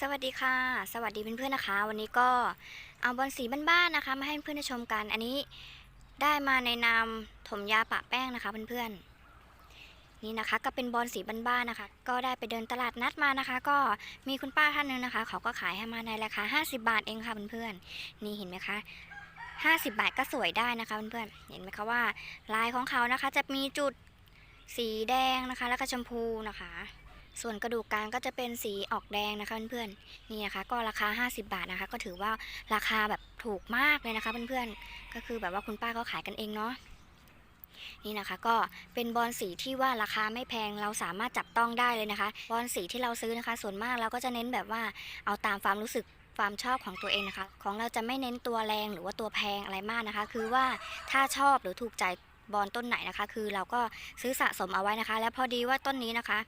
สวัสดีค่ะ สวัสดีเพื่อนๆนะคะ วันนี้ก็เอาบอลสีบ้านๆนะคะ มาให้เพื่อนๆชมกันอันนี้ได้มาในนามถมยาปะแป้งนะคะเพื่อนๆนี่นะคะก็เป็นบอลสีบ้านๆนะคะ ก็ได้ไปเดินตลาดนัดมานะคะ ก็มีคุณป้าท่านหนึงนะคะ เขาก็ขายให้มาในราคา 50 บาทเองค่ะเพื่อนๆนี่เห็นไหมคะ50 บาทก็สวยได้นะคะเพื่อนๆเห็นไหมคะว่าลายของเขานะคะจะมีจุดสีแดงนะคะ แล้วก็ชมพูนะคะ ส่วนกระดูกกลางก็จะเป็นสีออกแดงนะคะเพื่อนๆนี่นะคะก็ราคา 50 บาทนะคะ ก็ถือว่าราคาแบบถูกมากเลยนะคะเพื่อนๆก็คือแบบว่าคุณป้าเขาขายกันเองเนาะนี่นะคะก็เป็นบอลสีที่ว่าราคาไม่แพงเราสามารถจับต้องได้เลยนะคะบอลสีที่เราซื้อนะคะ ส่วนมากเราก็จะเน้นแบบว่าเอาตามความรู้สึกความชอบของตัวเองนะคะ ของเราจะไม่เน้นตัวแรงหรือว่าตัวแพงอะไรมากนะคะ คือว่าถ้าชอบหรือถูกใจ บอลต้นไหนนะคะ คือเราก็ซื้อสะสมเอาไว้นะคะ และพอดีว่าต้นนี้นะคะ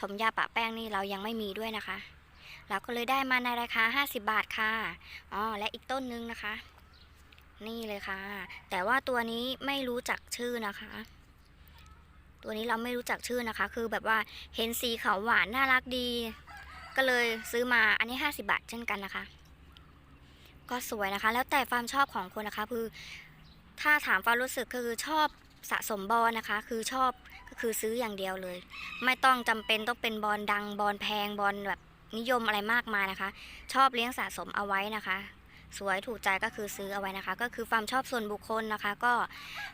ถมยาปะแป้งนี่เรายังไม่มีด้วยนะคะ เราก็เลยได้มาในราคา 50 บาทค่ะอ๋อและอีกต้นนึงนะคะ นี่เลยค่ะ แต่ว่าตัวนี้ไม่รู้จักชื่อนะคะ ตัวนี้เราไม่รู้จักชื่อนะคะ คือแบบว่าเห็นสีขาวหวานน่ารักดี ก็เลยซื้อมาอันนี้ 50 บาทเช่นกันนะคะ ก็สวยนะคะ แล้วแต่ความชอบของคนนะคะคือถ้าถามความรู้สึกคือชอบ สะสมบอลนะคะ คือชอบก็คือซื้ออย่างเดียวเลย ไม่ต้องจำเป็นต้องเป็นบอลดังบอลแพงบอลแบบนิยมอะไรมากมายนะคะ ชอบเลี้ยงสะสมเอาไว้นะคะ สวยถูกใจก็คือซื้อเอาไว้นะคะ ก็คือความชอบส่วนบุคคลนะคะ ก็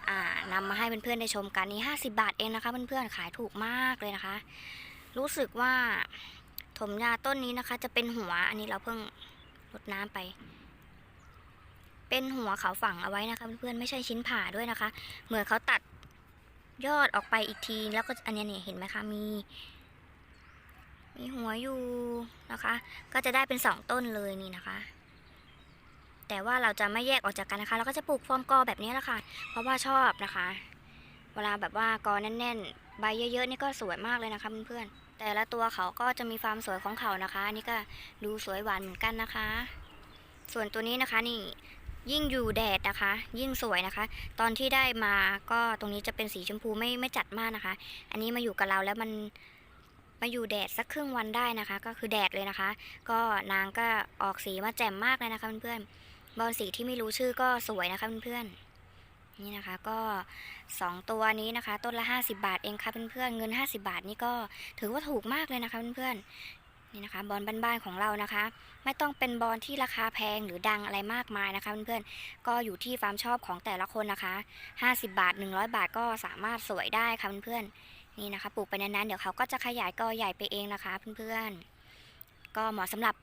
อ่านำมาให้เพื่อนๆได้ชมกันนี่50 บาทเองนะคะ เพื่อนๆขายถูกมากเลยนะคะ รู้สึกว่าถมยาต้นนี้นะคะ จะเป็นหัวอันนี้เราเพิ่งรดน้ำไป เป็นหัวเขาฝังเอาไว้นะคะ เพื่อนๆไม่ใช่ชิ้นผ่าด้วยนะคะ เหมือนเขาตัดยอดออกไปอีกทีแล้วก็อันนี้เนี่ยเห็นไหมคะมี มีหัวอยู่นะคะ ก็จะได้เป็นสองต้นเลยนี่นะคะ แต่ว่าเราจะไม่แยกออกจากกันนะคะ เราก็จะปลูกฟอร์มกอแบบนี้แหละค่ะ เพราะว่าชอบนะคะ เวลาแบบว่ากอแน่นๆ ใบเยอะๆนี่ก็สวยมากเลยนะคะเพื่อนๆแต่ละตัวเขาก็จะมีความสวยของเขานะคะอันนี้ก็ดูสวยหวานเหมือนกันนะคะ ส่วนตัวนี้นะคะนี่ ยิ่งอยู่แดดนะคะ ยิ่งสวยนะคะ ตอนที่ได้มาก็ตรงนี้จะเป็นสีชมพูไม่ไม่จัดมากนะคะ อันนี้มาอยู่กับเราแล้วมันมาอยู่แดดสักครึ่งวันได้นะคะ ก็คือแดดเลยนะคะ ก็นางก็ออกสีมาแจ่มมากเลยนะคะเพื่อนๆบอลสีที่ไม่รู้ชื่อก็สวยนะคะเพื่อนๆนี่นะคะก็สองตัวนี้นะคะ ต้นละ 50 บาทเองค่ะเพื่อนๆเงิน 50 บาทนี่ก็ถือว่าถูกมากเลยนะคะเพื่อนๆ นี่นะคะบอลบ้านๆของเรานะคะ ไม่ต้องเป็นบอลที่ราคาแพงหรือดังอะไรมากมายนะคะเพื่อนๆก็อยู่ที่ความชอบของแต่ละคนนะคะ 50 บาท 100 บาทก็สามารถสวยได้ค่ะเพื่อนๆนี่นะคะปลูกไปนานๆเดี๋ยวเขาก็จะขยายกอใหญ่ไปเองนะคะเพื่อนๆก็เหมาะสำหรับ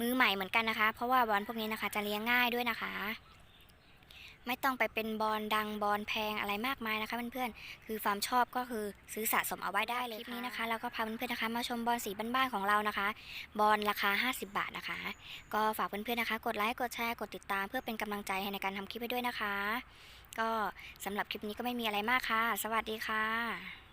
มือใหม่เหมือนกันนะคะ เพราะว่าบอลพวกนี้นะคะจะเลี้ยงง่ายด้วยนะคะ ไม่ต้องไปเป็นบอลดังบอลแพงอะไรมากมายนะคะเพื่อนๆคือความชอบก็คือซื้อสะสมเอาไว้ได้เลยคลิปนี้นะคะแล้วก็พาเพื่อนๆนะคะ มาชมบอลสีบ้านๆของเรานะคะ บอลราคา 50 บาทนะคะ ก็ฝากเพื่อนๆนะคะ กดไลค์กดแชร์กดติดตามเพื่อเป็นกำลังใจให้ในการทำคลิปไปด้วยนะคะ ก็สำหรับคลิปนี้ก็ไม่มีอะไรมากค่ะ สวัสดีค่ะ